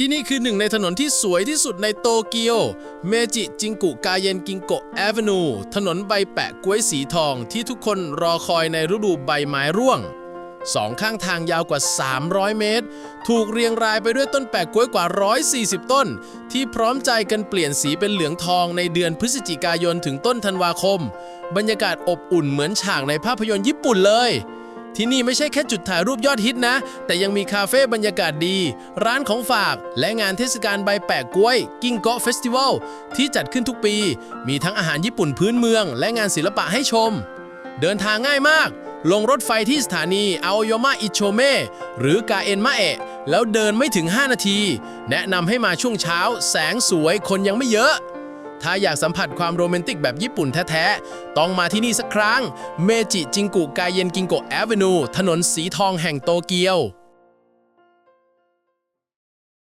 ที่นี่คือหนึ่งในถนนที่สวยที่สุดในโตเกียว เมจิจิงกุกาเยนกิงโกะแอเวนูถนนใบแปะกล้วยสีทองที่ทุกคนรอคอยในฤดูใบไม้ร่วงสองข้างทางยาวกว่า 300 เมตร ถูกเรียงรายไปด้วยต้นแปะกล้วยกว่า 140 ต้น ที่พร้อมใจกันเปลี่ยนสีเป็นเหลืองทองในเดือนพฤศจิกายนถึงต้นธันวาคม บรรยากาศอบอุ่นเหมือนฉากในภาพยนตร์ญี่ปุ่นเลย ที่นี่ไม่ใช่แค่จุดถ่ายรูปยอดฮิตนะ แต่ยังมีคาเฟ่บรรยากาศดี ร้านของฝาก และงานเทศกาลใบแปะกล้วย กิ้งเกาะเฟสติวัลที่จัดขึ้นทุกปี มีทั้งอาหารญี่ปุ่นพื้นเมือง และงานศิลปะให้ชม เดินทางง่ายมาก ลงรถไฟที่สถานีอาโอยามะอิโชเมะหรือกาเอ็นมะเอะแล้วเดินไม่ถึง 5 นาที แนะนำให้มาช่วงเช้า แสงสวยคนยังไม่เยอะ ถ้าอยากสัมผัสความโรแมนติกแบบญี่ปุ่นแท้ๆ ต้องมาที่นี่สักครั้ง เมจิจิงกุกายเยนกิงโกะแอเวนู ถนนสีทองแห่งโตเกียว